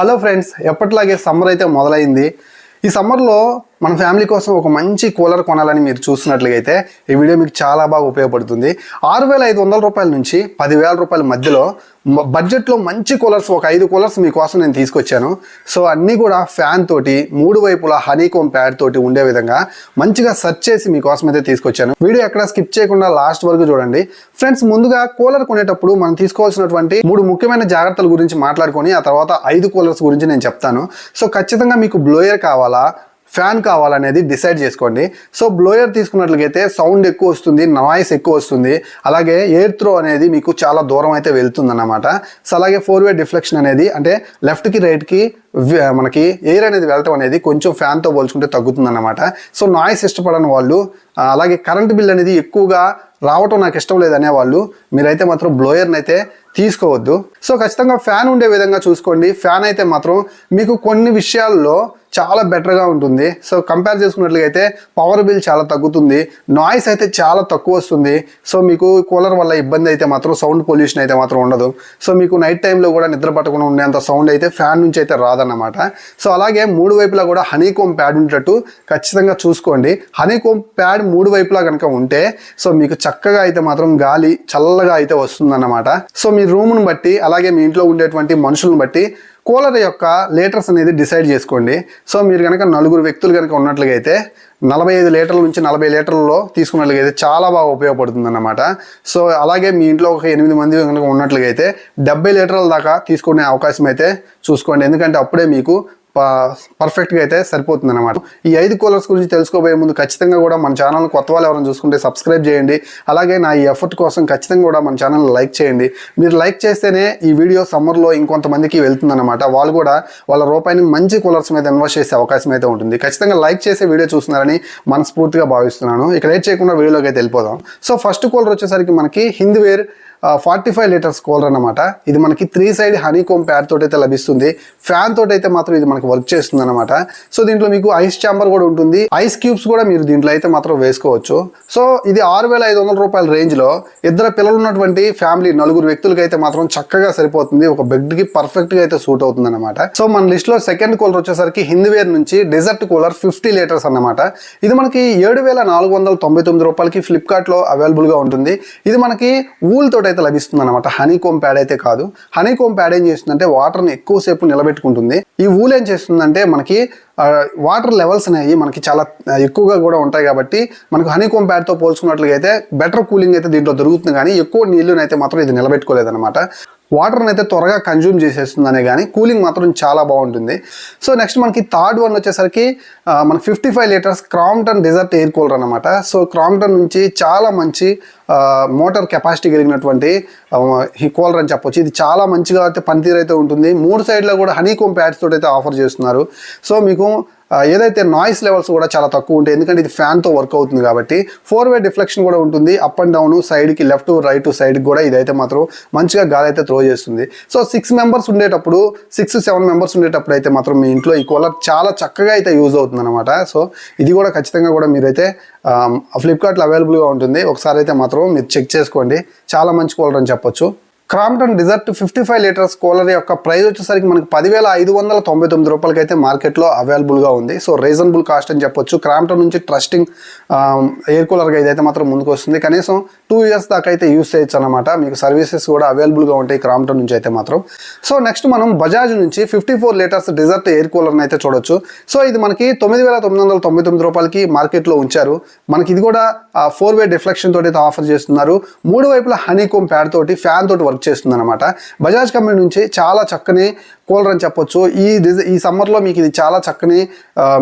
Hello friends ఎప్పటిలాగే summer అయితే మొదలైంది. ఈ సమ్మర్లో మన ఫ్యామిలీ కోసం ఒక మంచి కూలర్ కొనాలని మీరు చూస్తున్నట్లయితే ఈ వీడియో మీకు చాలా బాగా ఉపయోగపడుతుంది. ఆరు వేల ఐదు వందల రూపాయల నుంచి పదివేల రూపాయల మధ్యలో బడ్జెట్లో మంచి కూలర్స్ ఒక ఐదు కూలర్స్ మీకోసం నేను తీసుకొచ్చాను. సో అన్నీ కూడా ఫ్యాన్ తోటి మూడు వైపులా హనీకోమ్ ప్యాడ్ తోటి ఉండే విధంగా మంచిగా సెర్చ్ చేసి మీకోసం అయితే తీసుకొచ్చాను. వీడియో ఎక్కడ స్కిప్ చేయకుండా లాస్ట్ వరకు చూడండి. ఫ్రెండ్స్ ముందుగా కూలర్ కొనేటప్పుడు మనం తీసుకోవాల్సినటువంటి మూడు ముఖ్యమైన జాగ్రత్తల గురించి మాట్లాడుకొని ఆ తర్వాత ఐదు కూలర్స్ గురించి నేను చెప్తాను. సో ఖచ్చితంగా మీకు బ్లోయర్ కావాలా? ఫ్యాన్ కావాలనేది డిసైడ్ చేసుకోండి. సో బ్లోయర్ తీసుకున్నట్లయితే సౌండ్ ఎక్కువ వస్తుంది నాయిస్ ఎక్కువ వస్తుంది. అలాగే ఎయిర్ త్రో అనేది మీకు చాలా దూరం అయితే వెళ్తుంది అన్నమాట సో అలాగే ఫోర్ వే డిఫ్లెక్షన్ అనేది అంటే లెఫ్ట్కి రైట్కి మనకి ఎయిర్ అనేది వెళ్ళటం అనేది కొంచెం ఫ్యాన్తో పోల్చుకుంటే తగ్గుతుంది అన్నమాట సో నాయిస్ ఇష్టపడని వాళ్ళు అలాగే కరెంట్ బిల్ అనేది ఎక్కువగా రావటం నాకు ఇష్టం లేదనే వాళ్ళు మీరైతే మాత్రం బ్లోయర్ని అయితే తీసుకోవద్దు. సో ఖచ్చితంగా ఫ్యాన్ ఉండే విధంగా చూసుకోండి. ఫ్యాన్ అయితే మాత్రం మీకు కొన్ని విషయాల్లో చాలా బెటర్గా ఉంటుంది. సో కంపేర్ చేసుకున్నట్లయితే పవర్ బిల్ చాలా తగ్గుతుంది. నాయిస్ అయితే చాలా తక్కువ వస్తుంది. సో మీకు కూలర్ వల్ల ఇబ్బంది అయితే మాత్రం సౌండ్ పొల్యూషన్ అయితే మాత్రం ఉండదు. సో మీకు నైట్ టైంలో కూడా నిద్ర పట్టకుండా ఉండేంత సౌండ్ అయితే ఫ్యాన్ నుంచి అయితే రాదన్నమాట. సో అలాగే మూడు వైపులా కూడా హనీకోమ్ ప్యాడ్ ఉండేటట్టు ఖచ్చితంగా చూసుకోండి. హనీకోమ్ ప్యాడ్ మూడు వైపులా కనుక ఉంటే సో మీకు చక్కగా అయితే మాత్రం గాలి చల్లగా అయితే వస్తుందన్నమాట. సో మీ రూమ్ను బట్టి అలాగే మీ ఇంట్లో ఉండేటువంటి మనుషులను బట్టి కూలర్ యొక్క లీటర్స్ అనేది డిసైడ్ చేసుకోండి. సో మీరు కనుక నలుగురు వ్యక్తులు కనుక ఉన్నట్లయితే నలభై ఐదు లీటర్ల నుంచి నలభై లీటర్లలో తీసుకున్నట్లయితే చాలా బాగా ఉపయోగపడుతుంది అన్నమాట సో అలాగే మీ ఇంట్లో ఒక ఎనిమిది మంది కనుక ఉన్నట్లయితే డెబ్బై లీటర్ల దాకా తీసుకునే అవకాశం అయితే చూసుకోండి. ఎందుకంటే అప్పుడే మీకు పర్ఫెక్ట్గా అయితే సరిపోతుంది అనమాట ఈ ఐదు కూలర్స్ గురించి తెలుసుకోబోయే ముందు ఖచ్చితంగా కూడా మన ఛానల్ కొత్త వాళ్ళు ఎవరైనా చూసుకుంటే సబ్స్క్రైబ్ చేయండి. అలాగే నా ఈ ఎఫర్ట్ కోసం ఖచ్చితంగా కూడా మన ఛానల్ లైక్ చేయండి. మీరు లైక్ చేస్తేనే ఈ వీడియో సమ్మర్లో ఇంకొంతమందికి వెళ్తుందన్నమాట. వాళ్ళు కూడా వాళ్ళ రూపాయిని మంచి కూలర్స్ మీద ఇన్వెస్ట్ చేసే అవకాశం అయితే ఉంటుంది. ఖచ్చితంగా లైక్ చేసే వీడియో చూస్తున్నారని మనస్ఫూర్తిగా భావిస్తున్నాను. ఇక లేట్ చేయకుండా వీడియోలోకి అయితే వెళ్ళిపోదాం. సో ఫస్ట్ కూలర్ వచ్చేసరికి మనకి Hindware forty five litres cooler అనమాట ఇది మనకి three side honey comb pad తోటి అయితే లభిస్తుంది. ఫ్యాన్ తోటి అయితే మాత్రం ఇది మనకి వర్క్ చేస్తుంది అనమాట సో దీంట్లో మీకు ఐస్ చాంబర్ కూడా ఉంటుంది. ఐస్ క్యూబ్స్ కూడా మీరు దీంట్లో అయితే మాత్రం వేసుకోవచ్చు. సో ఇది ఆరు వేల ఐదు వందల రూపాయల రేంజ్లో ఇద్దరు పిల్లలు ఉన్నటువంటి ఫ్యామిలీ నలుగురు వ్యక్తులకి అయితే మాత్రం చక్కగా సరిపోతుంది. ఒక బెడ్కి పర్ఫెక్ట్గా అయితే సూట్ అవుతుంది అనమాట సో మన లిస్ట్లో సెకండ్ కూలర్ వచ్చేసరికి హిందీవేర్ నుంచి డెజర్ట్ కూలర్ ఫిఫ్టీ లీటర్స్ అన్నమాట. ఇది మనకి ఏడు వేల నాలుగు వందల తొంభై తొమ్మిది రూపాయలకి ఫ్లిప్కార్ట్లో అవైలబుల్గా ఉంటుంది. ఇది మనకి ఊల్ తోటి అయితే లభిస్తుంది అనమాట హనీకోమ్ ప్యాడ్ అయితే కాదు. హనీకోమ్ ప్యాడ్ ఏం చేస్తుందంటే వాటర్ని ఎక్కువసేపు నిలబెట్టుకుంటుంది. ఈ ఊల్ ఏం చేస్తుందంటే మనకి వాటర్ లెవెల్స్ అనేవి మనకి చాలా ఎక్కువగా కూడా ఉంటాయి కాబట్టి మనకు హనీకోమ్ ప్యాడ్తో పోల్చుకున్నట్లుగా అయితే బెటర్ కూలింగ్ అయితే దీంట్లో దొరుకుతుంది కానీ ఎక్కువ నీళ్ళని అయితే మాత్రం ఇది నిలబెట్టుకోలేదన్నమాట. వాటర్ని అయితే త్వరగా కన్జ్యూమ్ చేసేస్తుందనే కానీ కూలింగ్ మాత్రం చాలా బాగుంటుంది. సో నెక్స్ట్ మనకి థర్డ్ వన్ వచ్చేసరికి మన fifty five litres Crompton desert air cooler అనమాట సో క్రాంప్టన్ నుంచి చాలా మంచి మోటార్ కెపాసిటీ కలిగినటువంటి ఈ కూలర్ అని చెప్పొచ్చు. ఇది చాలా మంచిగా అయితే పనితీరు అయితే ఉంటుంది. మూడు సైడ్లో కూడా హనీకోమ్ ప్యాడ్స్ తోటి అయితే ఆఫర్ చేస్తున్నారు. సో మీకు ఏదైతే నాయిస్ లెవెల్స్ కూడా చాలా తక్కువ ఉంటాయి ఎందుకంటే ఇది ఫ్యాన్తో వర్క్ అవుతుంది కాబట్టి ఫోర్ వే డిఫ్లెక్షన్ కూడా ఉంటుంది. అప్ అండ్ డౌన్ సైడ్కి లెఫ్ట్ రైట్ సైడ్కి కూడా ఇదైతే మాత్రం మంచిగా గాలి అయితే త్రో చేస్తుంది. సో సిక్స్ మెంబర్స్ ఉండేటప్పుడు సిక్స్ సెవెన్ మెంబర్స్ ఉండేటప్పుడు అయితే మాత్రం మీ ఇంట్లో ఈ కూలర్ చాలా చక్కగా అయితే యూజ్ అవుతుంది అనమాట సో ఇది కూడా ఖచ్చితంగా కూడా మీరైతే ఫ్లిప్కార్ట్లో అవైలబుల్గా ఉంటుంది. ఒకసారి అయితే మాత్రం మీరు చెక్ చేసుకోండి. చాలా మంచి కూలర్ అని చెప్పొచ్చు. Crompton desert fifty five litres cooler యొక్క ప్రైస్ వచ్చేసరికి మనకి పదివేల ఐదు వందల తొంభై తొమ్మిది రూపాయలకి అయితే మార్కెట్లో అవైలబుల్గా ఉంది. సో రీజనబుల్ కాస్ట్ అని చెప్పొచ్చు. క్రాంప్టన్ నుంచి ట్రస్టింగ్ ఎయిర్ కూలర్గా ఇదైతే మాత్రం ముందుకు వస్తుంది. కనీసం టూ ఇయర్స్ దాకా అయితే యూస్ చేయొచ్చు అనమాట మీకు సర్వీసెస్ కూడా అవైలబుల్గా ఉంటాయి క్రాంప్టన్ నుంచి అయితే మాత్రం. సో నెక్స్ట్ మనం బజాజ్ నుంచి fifty four litres desert air కూలర్ని అయితే చూడొచ్చు. సో ఇది మనకి తొమ్మిది వేల తొమ్మిది వందల తొంభై తొమ్మిది రూపాయలకి మార్కెట్లో ఉంచారు. మనకి ఇది కూడా ఫోర్ వే డిఫ్లెక్షన్ తోటి అయితే ఆఫర్ చేస్తున్నారు. మూడు వైపుల హనీ కోమ్ ప్యాడ్ తోటి ఫ్యాన్ తోటి వర్క్ చేస్తుంది అనమాట బజాజ్ కంపెనీ నుంచి చాలా చక్కని కూలర్ అని చెప్పొచ్చు. ఈ ఈ సమ్మర్లో మీకు ఇది చాలా చక్కని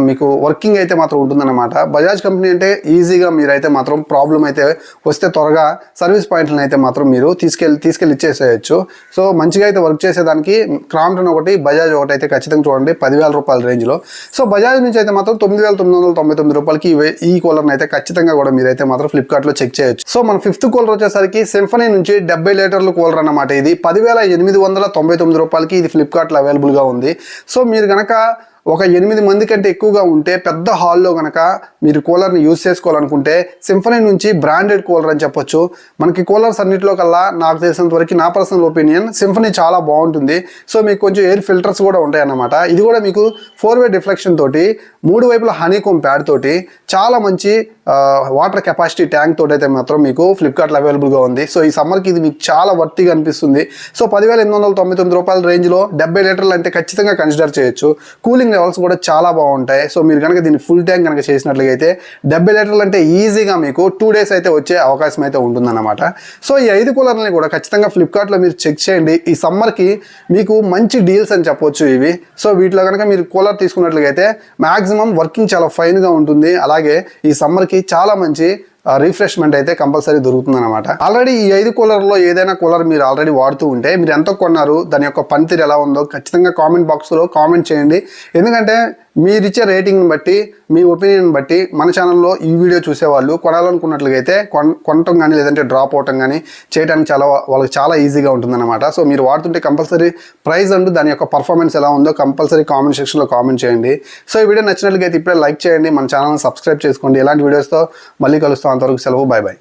మీకు వర్కింగ్ అయితే మాత్రం ఉంటుందన్నమాట. బజాజ్ కంపెనీ అంటే ఈజీగా మీరైతే మాత్రం ప్రాబ్లం అయితే వస్తే త్వరగా సర్వీస్ పాయింట్లను అయితే మాత్రం మీరు తీసుకెళ్ళి తీసుకెళ్ళి ఇచ్చేసేయచ్చు. సో మంచిగా అయితే వర్క్ చేసేదానికి క్రాంప్టన్ ఒకటి బజాజ్ ఒకటి అయితే ఖచ్చితంగా చూడండి పదివేల రూపాయల రేంజ్లో. సో బజాజ్ నుంచి అయితే మాత్రం తొమ్మిది వేల తొమ్మిది వందల తొంభై తొమ్మిది రూపాయలకి ఈ కూలర్ని అయితే ఖచ్చితంగా కూడా మీరైతే మాత్రం ఫ్లిప్కార్ట్లో చెక్ చేయొచ్చు. సో మన ఫిఫ్త్ కూలర్ వచ్చేసరికి సింఫనీ నుంచి డెబ్బై లీటర్ల కూలర్ అన్నమాట ఇది. పదివేల ఎనిమిది వందల తొంభై తొమ్మిది రూపాయలకి ఇది ఫ్లిప్కార్ట్లో అవైలబుల్గా ఉంది. సో మీరు కనుక ఒక ఎనిమిది మంది కంటే ఎక్కువగా ఉంటే పెద్ద హాల్లో కనుక మీరు కూలర్ని యూజ్ చేసుకోవాలనుకుంటే సింఫనీ నుంచి బ్రాండెడ్ కూలర్ అని చెప్పొచ్చు. మనకి కూలర్స్ అన్నింటిలో కల్లా నాకు తెలిసినంత వరకు నా పర్సనల్ ఒపీనియన్ సింఫనీ చాలా బాగుంటుంది. సో మీకు కొంచెం ఎయిర్ ఫిల్టర్స్ కూడా ఉంటాయి అన్నమాట ఇది కూడా మీకు ఫోర్ వే డిఫ్లెక్షన్ తోటి మూడు వైపుల హనీకోమ్ ప్యాడ్ తోటి చాలా మంచి వాటర్ కెపాసిటీ ట్యాంక్ తోటి అయితే మాత్రం మీకు ఫ్లిప్కార్ట్లో అవైలబుల్గా ఉంది. సో ఈ సమ్మర్కి ఇది మీకు చాలా వర్తిగా అనిపిస్తుంది. సో పదివేల ఎనిమిది వందల తొంభై తొమ్మిది రూపాయల రేంజ్లో డెబ్బై లీటర్లు అంటే ఖచ్చితంగా కన్సిడర్ చేయొచ్చు. కూలింగ్ లెవెల్స్ కూడా చాలా బాగుంటాయి. సో మీరు కనుక దీన్ని ఫుల్ ట్యాంక్ కనుక చేసినట్లయితే డెబ్బై లీటర్లు అంటే ఈజీగా మీకు టూ డేస్ అయితే వచ్చే అవకాశం అయితే ఉంటుందన్నమాట. సో ఈ ఐదు కూలర్లని కూడా ఖచ్చితంగా ఫ్లిప్కార్ట్లో మీరు చెక్ చేయండి. ఈ సమ్మర్కి మీకు మంచి డీల్స్ అని చెప్పొచ్చు ఇవి. సో వీటిలో కనుక మీరు కూలర్ తీసుకున్నట్లయితే మ్యాక్సిమం వర్కింగ్ చాలా ఫైన్గా ఉంటుంది. అలాగే ఈ సమ్మర్కి చాలా మంచి రిఫ్రెష్మెంట్ అయితే కంపల్సరీ దొరుకుతుంది అనమాట ఆల్రెడీ ఈ ఐదు కూలర్లో ఏదైనా కూలర్ మీరు ఆల్రెడీ వాడుతూ ఉంటే మీరు ఎంత కొన్నారు దాని యొక్క పనితీరు ఎలా ఉందో ఖచ్చితంగా కామెంట్ బాక్స్లో కామెంట్ చేయండి. ఎందుకంటే మీరిచ్చే రేటింగ్ని బట్టి మీ ఒపీనియన్ బట్టి మన ఛానల్లో ఈ వీడియో చూసేవాళ్ళు కొనాలనుకున్నట్లయితే కొన్ కొనటం కానీ లేదంటే డ్రాప్ అవటం కానీ చేయడానికి చాలా వాళ్ళకి చాలా ఈజీగా ఉంటుందన్నమాట. సో మీరు వాడుతుంటే కంపల్సరీ ప్రైస్ అంటూ దాని యొక్క పర్ఫార్మెన్స్ ఎలా ఉందో కంపల్సరీ కామెంట్ సెక్షన్లో కామెంట్ చేయండి. సో ఈ వీడియో నచ్చినట్లయితే ఇప్పుడే లైక్ చేయండి మన ఛానల్ని సబ్స్క్రైబ్ చేసుకోండి. ఇలాంటి వీడియోస్తో మళ్ళీ కలుస్తాం. అంతవరకు సెలవు. Bye bye